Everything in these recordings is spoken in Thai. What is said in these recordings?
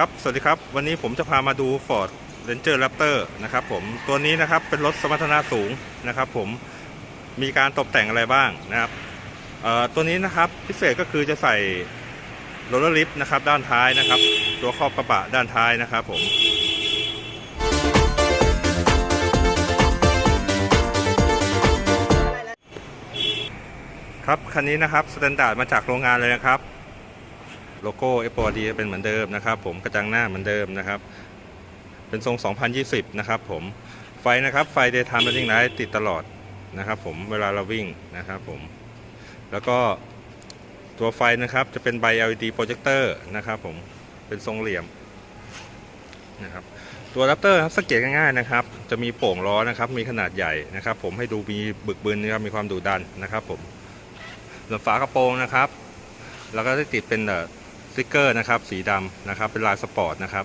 ครับ สวัสดีครับ วันนี้ผมจะพามาดู Ford Ranger Raptor นะครับผม ตัวนี้นะครับเป็นรถสมรรถนะสูงนะครับผม มีการตกแต่งอะไรบ้างนะครับตัวนี้นะครับพิเศษก็คือจะใส่โรลเลอร์ลิฟนะครับด้านท้ายนะครับ ตัวครอบกระบะด้านท้ายนะครับผมครับคันนี้นะครับสแตนดาร์ดมาจากโรงงานเลยนะครับ โลโก้เอฟดีเป็นเหมือนเดิมนะครับ ผมกระจังหน้าเหมือนเดิมนะครับ เป็นทรง 2020 นะครับผมไฟนะครับไฟ daytime running light ติดตลอดนะครับ ผมเวลาเราวิ่งนะครับผมแล้วก็ตัวไฟนะครับจะเป็นใบ LED โปรเจคเตอร์นะครับผมเป็นทรงเหลี่ยมนะครับตัวแรปเตอร์ครับสังเกตง่ายๆนะครับ จะมีโป่งล้อนะครับ มีขนาดใหญ่นะครับ ผมให้ดูมีบึกบึนนะครับมีความดุดันนะครับ ผมส่วนฝากระโปรงนะครับ แล้วก็ได้ติดเป็นเอ่อ สติกเกอร์นะครับ สีดำนะครับ เป็นลายสปอร์ตนะครับ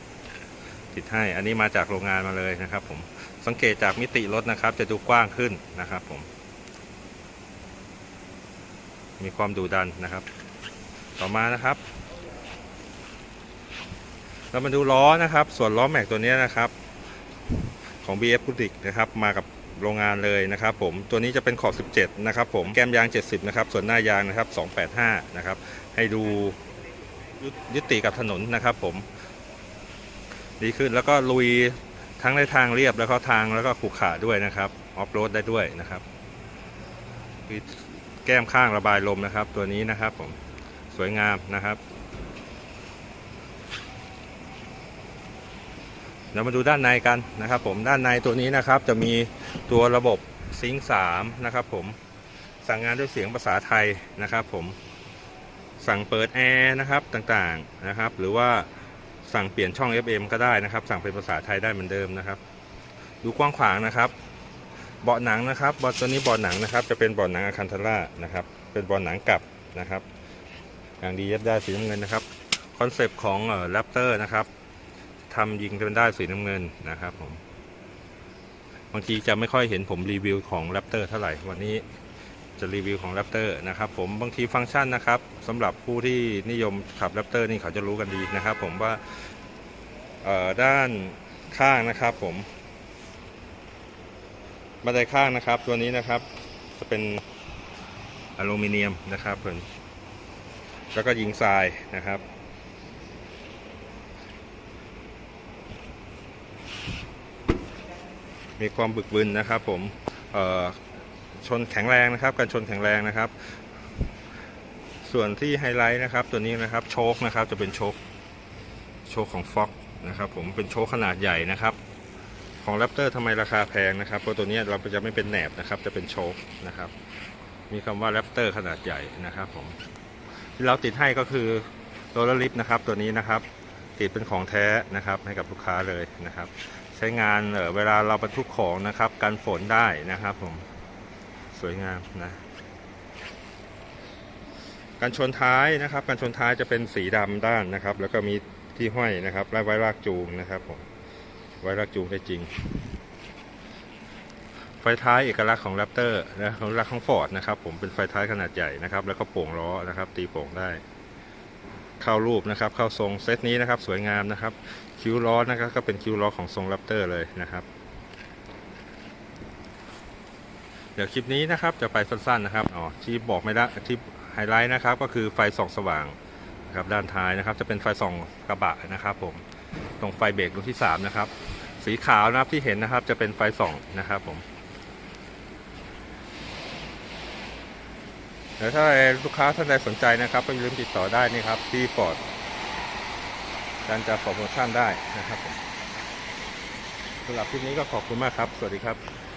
ติดให้อันนี้มาจากโรงงานมาเลยนะครับ ผมสังเกตจากมิติรถนะครับ จะดูกว้างขึ้นนะครับ ผม มีความดุดันนะครับ ต่อมานะครับเรามาดูล้อนะครับ ส่วนล้อแม็กตัวนี้นะครับ ของ BF พุติกนะครับ มากับโรงงานเลยนะครับ ผมตัวนี้จะเป็นขอบ 17 นะครับ ผมแก้มยาง 70 นะครับ ส่วนหน้ายางนะครับ 285 นะครับ ให้ดู ยุติกับถนนนะครับผม ดีขึ้นแล้วก็ลุยทั้งในทางเรียบแล้วก็ทางแล้วก็ขรุขระด้วยนะครับ ออฟโรดได้ด้วยนะครับมีแก้มข้างระบายลมนะครับ ตัวนี้นะครับผมสวยงามนะครับเรามาดูด้านในกันนะครับ ผมด้านในตัวนี้นะครับ จะมีตัวระบบซิงค์3นะครับ ผมสั่งงานด้วยเสียงภาษาไทยนะครับ ผม สั่งเปิดแอร์นะครับต่างๆนะครับ หรือว่าสั่งเปลี่ยนช่อง FM ก็ได้นะครับ สั่งเป็นภาษาไทยได้เหมือนเดิมนะครับ ดูกว้างขวางนะครับ เบาะหนังนะครับเบาะตัวนี้เบาะหนังนะครับ จะเป็นเบาะหนังอาคันทาร่านะครับ เป็นเบาะหนังกลับนะครับ อย่างดียัดได้สีน้ำเงินนะครับคอนเซปต์ของเอ่อแรปเตอร์นะครับทำยิงเป็นได้สีน้ำเงินนะครับผมบางทีจะไม่ค่อยเห็นผมรีวิวของแรปเตอร์เท่าไหร่วันนี้ จะรีวิวของแรปเตอร์นะครับผมบางทีฟังก์ชันนะครับสำหรับผู้ที่นิยมขับแรปเตอร์นี่เขาจะรู้กันดีนะครับผมว่าด้านข้างนะครับผมบันไดข้างนะครับตัวนี้นะครับจะเป็นอลูมิเนียมนะครับผมแล้วก็ยิงทรายนะครับ มีความบึกบึนนะครับผมเอ่อ ชนแข็งแรงนะครับการชนแข็งแรงนะครับ ส่วนที่ไฮไลท์นะครับ ตัวนี้นะครับโชคนะครับจะเป็นโชคโชคของ Fox นะครับ ผมเป็นโชคขนาดใหญ่นะครับ ของแรปเตอร์ทำไมราคาแพงนะครับเพราะตัวนี้เราจะไม่เป็นแหนบนะครับ จะเป็นโชคนะครับ มีคำว่าแรปเตอร์ขนาดใหญ่นะครับผมที่เราติดให้ก็คือโรลลิฟนะครับ ตัวนี้นะครับ ติดเป็นของแท้นะครับ ให้กับลูกค้าเลยนะครับ ใช้งานเออเวลาเราบรรทุกของนะครับ กันฝนได้นะครับผม วยงามนะการชนท้ายนะครับ การชนท้ายจะเป็นสีดำด้านนะครับ แล้วก็มีที่ห้อยนะครับและไว้ลากจูงนะครับผมไว้ลากจูงได้จริง ไฟท้ายเอกลักษณ์ของแรปเตอร์นะของลักษณ์ของฟอร์ดนะครับ ผมเป็นไฟท้ายขนาดใหญ่นะครับ แล้วก็โป่งล้อนะครับ ตีโป่งได้ เข้ารูปนะครับ เข้าทรงเซตนี้นะครับ สวยงามนะครับ คิ้วล้อนะครับก็เป็นคิ้วล้อของทรงแรปเตอร์เลยนะครับ เดี๋ยวคลิปนี้นะครับจะไปสั้นๆนะครับอ๋อที่บอกไม่ได้ที่ไฮไลท์นะครับก็คือไฟส่องสว่างนะครับด้านท้ายนะครับจะเป็นไฟส่องกระบะนะครับผมตรงไฟเบรกรุ่นที่สามนะครับสีขาวนะครับที่เห็นนะครับจะเป็นไฟส่องนะครับผมเดี๋ยวถ้าลูกค้าท่านใดสนใจนะครับก็อย่าลืมติดต่อได้นี่ครับที่ฟอร์ดการจะโปรโมชั่นได้นะครับผมสำหรับคลิปนี้ก็ขอบคุณมากครับ สวัสดีครับ